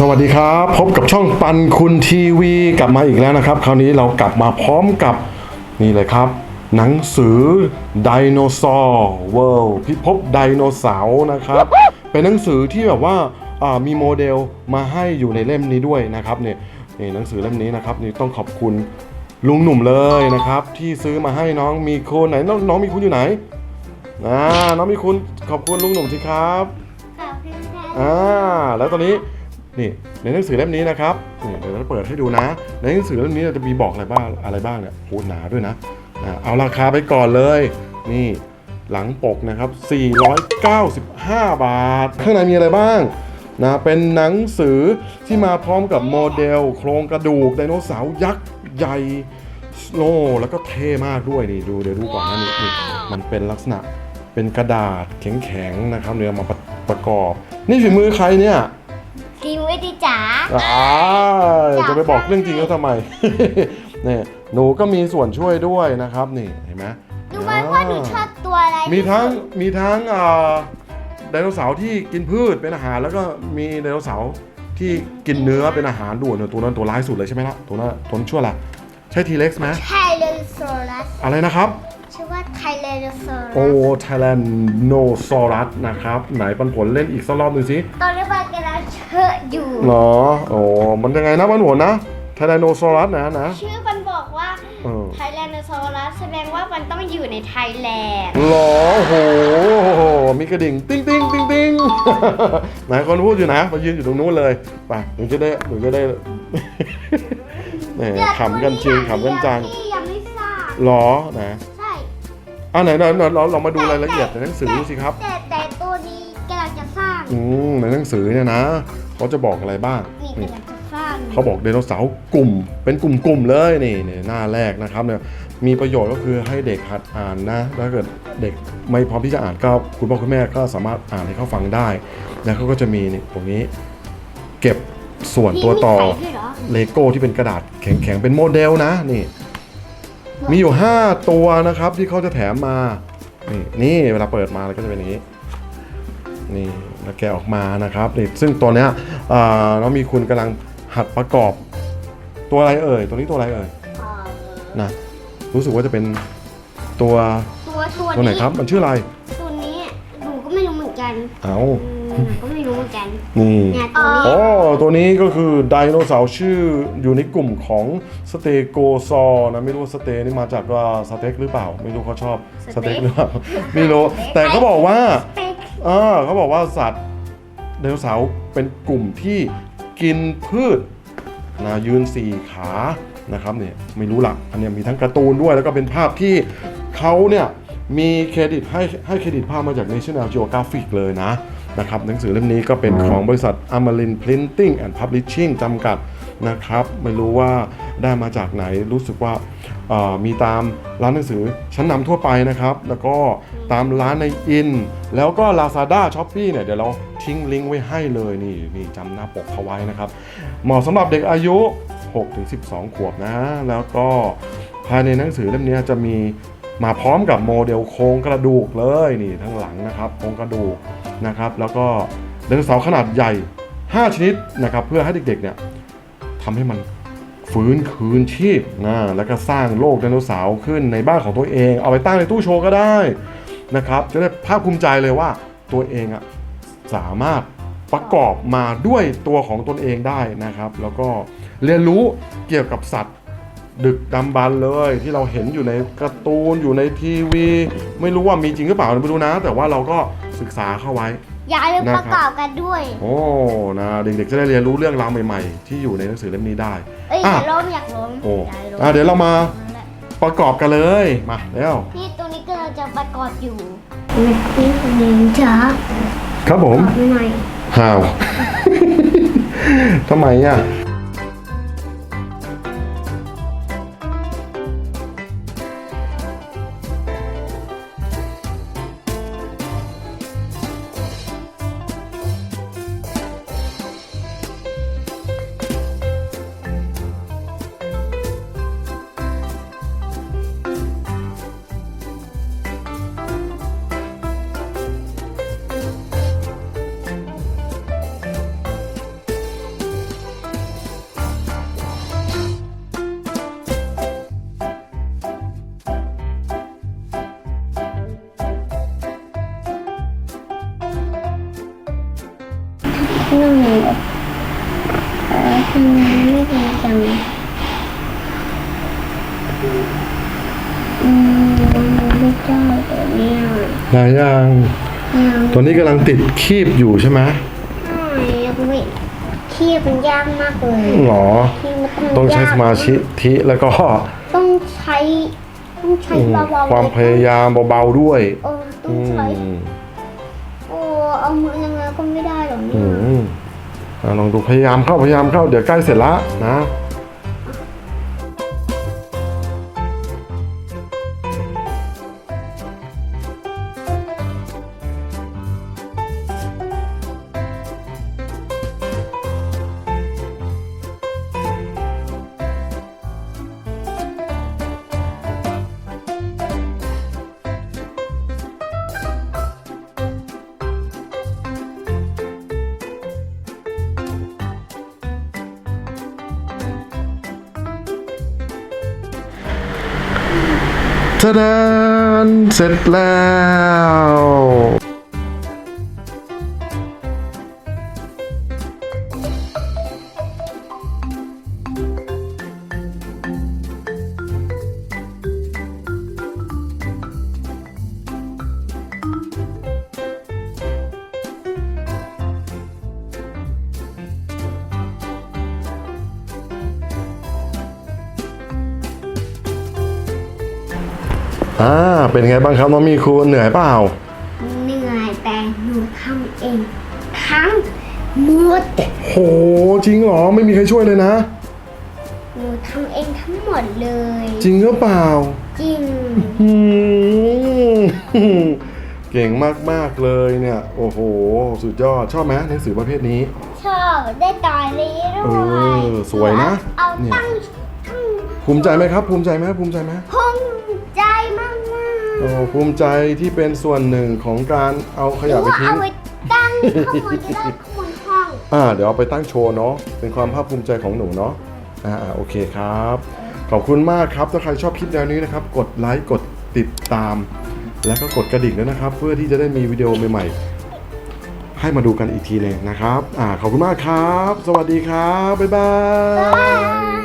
สวัสดีครับ พบกับช่องปันคุณทีวีกลับมาอีกแล้วนะครับ คราวนี้เรากลับมาพร้อมกับนี่เลยครับ หนังสือไดโนเสาร์เวิลด์พิภพไดโนเสาร์นะครับ เป็นหนังสือที่แบบว่าอ่ามีโมเดลมาให้อยู่ในเล่มนี้ด้วยนะครับเนี่ยนี่หนังสือเล่มนี้นะครับนี่ต้องขอบคุณลุงหนุ่มเลยนะครับ ที่ซื้อมาให้น้องมีคุณไหนน้องน้องมีคุณอยู่ไหนอ่าน้องมีคุณขอบคุณลุงหนุ่มสิครับขอบคุณค่ะอ่าแล้วตอนนี้ นี่ในหนังสือเล่มนี้นะครับนี่เดี๋ยวเราเปิดให้ดูนะ ในหนังสือเล่มนี้จะมีบอกอะไรบ้างอะไรบ้างเนี่ยโหหนาด้วยนะเอาราคาไปก่อนเลย นี่หลังปกนะครับ 495 บาท ข้างในมีอะไรบ้างนะเป็นหนังสือที่มาพร้อมกับโมเดล โครงกระดูกไดโนเสาร์ยักษ์ใหญ่โอ้แล้วก็เท่มากด้วยนี่ดูเดี๋ยวดูก่อนนะนี่นี่มันเป็นลักษณะเป็นกระดาษแข็งๆนะครับเนื้อมาประประกอบ นี่ฝีมือใครเนี่ย ทีมวิทย์จ๋าอ่าจะไปบอกเรื่องจริงเขาทำไม เนี่ยหนูก็มีส่วนช่วยด้วยนะครับนี่เห็นไหมดูไหมว่าหนูชอบตัวอะไรมีทั้งมีทั้งอ่าไดโนเสาร์ที่กินพืชเป็นอาหาร แล้วก็มีไดโนเสาร์ที่กินเนื้อเป็นอาหารด่วนตัวนั้นตัวร้ายสุดเลยใช่ไหมล่ะตัวนั้นตัวนั้นชั่วละใช่ทีเล็กซ์ไหมไทเลโซรัสอะไรนะครับชื่อว่าไทเลโซรัโอ้สไทแลนโนซอรัสนะครับไหนปันผลเล่นอีกสักรอบหนึ่งสิตอนนี้มันกำลัง เชอะอยู่ เหรอโอ้มันยังไงนะปันผลนะไทแลนโนซอรัสนะนะชื่อมันบอกว่าเออไทเลโซรัสแสดงว่ามันต้องอยู่ในไทยแลนด์หรอโอ้โห มีกระดิ่ง ติ้งติ้งติ้งติ้ง ไหนคนพูดอยู่นะมายืนอยู่ตรงนู้นเลยไปหนูจะได้หนูจะได้แหมขำกันจริงขำกันจังที่ยังไม่ทราบหรอนะ ใช่ อะไหนไหนไหนเราเรามาดูรายละเอียดในหนังสือสิครับ แต่ อืมในหนังสือเนี่ยนะเขาจะบอกอะไรบ้างนี่นี่ กำลังจะสร้างเขาบอกไดโนเสาร์กลุ่มเป็นกลุ่มๆเลยนี่เนี่ยหน้าแรกนะครับเนี่ยมีประโยชน์ก็คือให้เด็กหัดอ่านนะถ้าเกิดเด็กไม่พร้อมที่จะอ่านก็คุณพ่อคุณแม่ก็สามารถอ่านให้เขาฟังได้แล้วเขาก็จะมีนี่ตรงนี้ เก็บส่วนตัวต่อ มีไข่ด้วยเหรอเลโก้ที่เป็นกระดาษแข็งๆ เป็นโมเดลนะนี่ มีอยู่ 5 ตัวนะครับที่เขาจะแถมมา นี่นี่เวลาเปิดมาแล้วก็จะเป็นอย่างนี้ นี่แล้วแกะออกมานะครับนี่ซึ่งตัวเนี้ยอ่าน้องมีคุณกำลังหัดประกอบ ตัวอะไรเอ่ย ตัวนี้ตัวอะไรเอ่ยเอ่อนะรู้สึกว่าจะเป็นตัวตัวตัวตัวไหนครับ มันชื่ออะไร ตัวนี้หนูก็ไม่รู้เหมือนกันเอาอืมหนูก็ไม่รู้เหมือนกันนี่เนี่ยตัวนี้อ๋อตัวนี้ก็คือไดโนเสาร์ชื่ออยู่ในกลุ่มของสเตโกซอร์นะไม่รู้ว่าสเตนี่มาจากว่าสเต็กหรือเปล่า ไม่รู้เขาชอบสเต็กหรือเปล่าไม่รู้แต่เขาบอกว่าเป๊ก เออเขาบอกว่าสัตว์ไดโนเสาร์เป็นกลุ่มที่กินพืชนะยืนสี่ขานะครับเนี่ยไม่รู้หลักอันนี้มีทั้งการ์ตูนด้วยแล้วก็เป็นภาพที่เขาเนี่ยมีเครดิตให้ให้เครดิตภาพมาจาก National Geographic เลยนะนะครับหนังสือเล่มนี้ก็เป็นของบริษัท Amarin Printing and Publishing จำกัดนะครับ ไม่รู้ว่าได้มาจากไหนรู้สึกว่า มีตามร้านหนังสือชั้นนำทั่วไปนะครับ แล้วก็ตามร้านในอิน แล้วก็ Lazada s h o p e e เนี่ยเดี๋ยวเราทิ้งลิงก์ไว้ให้เลยนี่นี่จำหน้าปกเขาไว้นะครับ เหมาะสำหรับเด็กอายุ 6-12 ขวบนะ แล้วก็ภายในหนังสือเล่มนี้จะมีมาพร้อมกับโมเดลโครงกระดูกเลยนี่ทั้งหลังนะครับโครงกระดูกนะครับ แล้วก็ไดโนเสาร์ขนาดใหญ่ 5 ชนิดนะครับ เพื่อให้เด็กๆเนี่ยทำให้มัน ฟื้นคืนชีพนะแล้วก็สร้างโลกไดโนเสาร์ขึ้นในบ้านของตัวเอง เอาไปตั้งในตู้โชว์ก็ได้นะครับ จะได้ภาคภูมิใจเลยว่าตัวเองอะสามารถประกอบมาด้วยตัวของตนเองได้นะครับ แล้วก็เรียนรู้เกี่ยวกับสัตว์ดึกดำบรรพ์เลย ที่เราเห็นอยู่ในการ์ตูนอยู่ในทีวี ไม่รู้ว่ามีจริงหรือเปล่าไม่รู้นะ แต่ว่าเราก็ศึกษาเข้าไว้ อย่าลืมนะคปรับระกอบกันด้วย โอ้นะเด็กๆจะได้เรียนรู้เรื่องราวใหม่ๆ ที่อยู่ในหนังสือเล่มนี้ได้ เอ้ยออะ ย่าล้มอยากล้มโอ้อย่าล้มอะเดี๋ยวเรามาประกอบกันเลยมาแล้วนี่ตัวนี้ก็เราจะประกอบอยู่นี่หนึ่งจ้าครับผมไม่หน่อยห่าว ทำไมอะ นุ่มเออทำไมไม่ดีจังอืมไม่ชอบตัวนี้ยนายยังงตัวนี้กำลังติดคีบอยู่ใช่ไหมยังไม่คีบมันยากมากเลยหรอต้องใช้สมาธิแล้วก็ต้องใช้ต้องใช้เบาๆความพยายามเบาๆด้วยต้องใช้ เอามือยังไงก็ไม่ได้หรอกเนี่ยมอะลองดูพยายามเข้าพยายามเข้าเดี๋ยวใกล้เสร็จละนะ ทะดานเสร็จแล้ว อ่าเป็นไงบ้างครับน้องมีครูเหนื่อยเปล่าเหนื่อยแต่หนูทำเองทั้งหมดโหจริงเหรอไม่มีใครช่วยเลยนะ หนูทำเองทั้งหมดเลย จริงหรือเปล่า จริง อืมเก่งมากๆเลยเนี่ย โอ้โห สุดยอดชอบไหมหนังสือประเภทนี้ ชอบได้ตายเลยด้เอวยอสวยนะเอาเนี่ย ตั้งตั้งภูมิใจไหมครับ ภูมิใจไหมภูมิใจไหมภูมิใจมากมาก โอ้ภูมิใจที่เป็นส่วนหนึ่งของการเอาขหรืยะอไปว่าทิ้เอาง ไว้ตั้งข้างบนจะได้ข้างบนห้องอ่าเดี๋ยวเอาไปตั้งโชว์เนาะเป็นความภาคภูมิใจของหนูเนาะอ่าอ่าโอเคครับ ขอบคุณมากครับ ถ้าใครชอบคลิปแนวนี้นะครับ กดไลค์กดติดตาม แล้วก็กดกระดิ่งด้วยนะครับ เพื่อที่จะได้มีวิดีโอใหม่ๆ ให้มาดูกันอีกทีเลยนะครับอ่าขอบคุณมากครับ สวัสดีครับ บ๊ายบาย